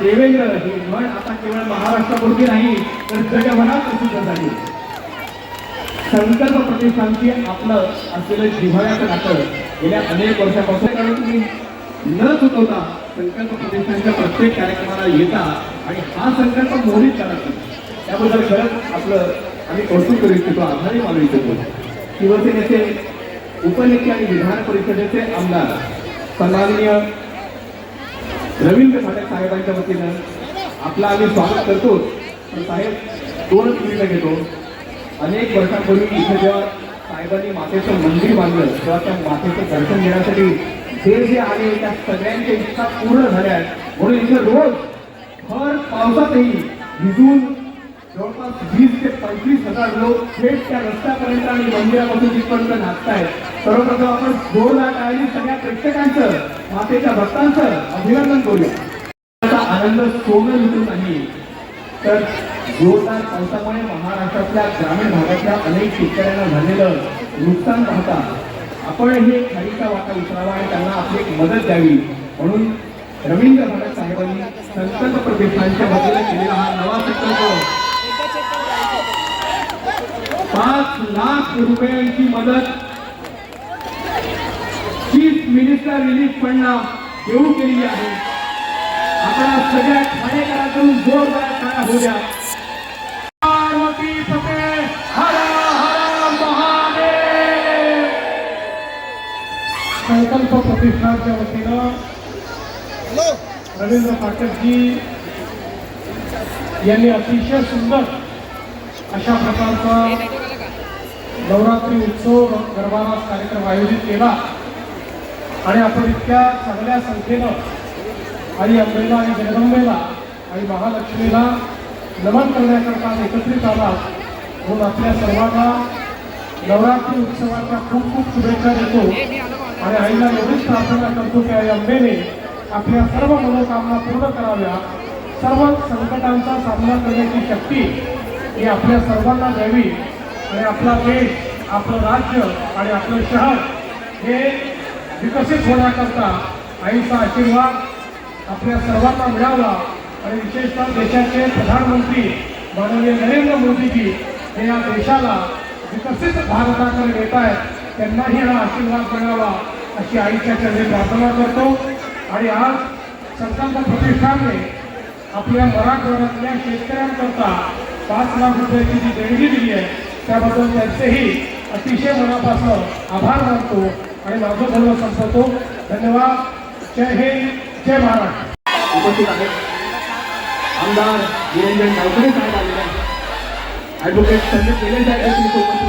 देवेंद्र ही म्हण आता केवळ महाराष्ट्रापुरती नाही तर जगभरात प्रसिद्ध झाली. संकल्प प्रतिष्ठानची आपलं असलेलं जिव्हाळ्याचं नातं गेल्या अनेक वर्षापासून कारण तुम्ही न चुकवता संकल्प प्रतिष्ठानच्या प्रत्येक कार्यक्रमाला येता आणि हा संकल्प मोहित करत त्याबद्दल खरंच आपलं आम्ही कौतुक करू इच्छितो आभारी मानू इच्छितो. शिवसेनेचे उपनेते आणि विधान परिषदेचे आमदार सन्माननीय रवींद्र फाटक साहेबांच्या वतीनं? आपला आम्ही स्वागत करतो. पण साहेब दोनच मिनिटं घेतो. अनेक वर्षांपूर्वी इथे जेव्हा साहेबांनी मातेचं मंदिर बांधलं तेव्हा त्या मातेचं दर्शन घेण्यासाठी जे जे आले त्या सगळ्यांच्या इच्छा पूर्ण झाल्या म्हणून इथे रोज भर पावसातही भिजून जवळपास वीस ते पंचवीस हजार लोक थेट त्या रस्त्यापर्यंत आणि मंदिरापासून तिथपर्यंत नाचतायत. सर्वप्रथम आपण सो लाख आणि सगळ्या प्रेक्षकांचं मातेच्या भक्तांचं अभिनंदन करूया. आनंद सोनं लुटून नाही तर जोरदार पावसामुळे महाराष्ट्रातल्या ग्रामीण भागातल्या अनेक शेतकऱ्यांना झालेलं नुकसान पाहता आपण हे खाडीचा वाटा उचलावा आणि त्यांना आपली एक मदत द्यावी म्हणून रवींद्र भगत साहेबांनी संकल्प प्रतिष्ठानच्या वतीने केलेला हा नवा संकल्प. पाच लाख रुपयांची मदत चीफ मिनिस्टर रिलीफ फंडला देऊ केलेली आहे आपल्या सगळ्या ठाणेकरांकडून जोरदार टाळ्या होऊ द्या पार्वती पते हर हर महादेव। संकल्प प्रतिष्ठानच्या वतीनं रवींद्र पाठकजी यांनी अतिशय सुंदर अशा प्रकारचा नवरात्री उत्सव गरबारास कार्यक्रम आयोजित केला। आणि आपण इतक्या चांगल्या संख्येनं आई अंबेला आणि जगदंबेला आणि महालक्ष्मीला नमन करण्याकरता एकत्रित आला म्हणून आपल्या सर्वांना नवरात्री उत्सवाच्या खूप खूप शुभेच्छा देतो. आणि आईला एवढीच प्रार्थना करतो की आई अंबेने आपल्या सर्व मनोकामना पूर्ण कराव्या. सर्व संकटांचा सामना करण्याची शक्ती ही आपल्या सर्वांना द्यावी. आणि आपला देश आपलं राज्य आणि आपलं शहर हे विकसित होण्याकरता आईचा आशीर्वाद आपल्या सर्वांना मिळावा. आणि विशेषतः देशाचे प्रधानमंत्री माननीय नरेंद्र मोदीजी हे या देशाला विकसित भारताकडे नेत आहेत. त्यांनाही हा आशीर्वाद मिळावा अशी आईच्या चरणी प्रार्थना करतो. आणि आज संकल्प प्रतिष्ठानने आपल्या मराठवाड्यातल्या शेतकऱ्यांकरता पाच लाख रुपयाची जी देणगी दिली आहे त्याबद्दल त्यांचेही अतिशय मनापासून आभार मानतो. आणि माझं बोलणं संपवतो धन्यवाद. जय हिंद जय महाराष्ट्र उपस्थित आहेत आमदार निरंजन गावकरे साहेब आलेले आहेत. ॲडव्होकेट संदीप केले साहेब उपस्थित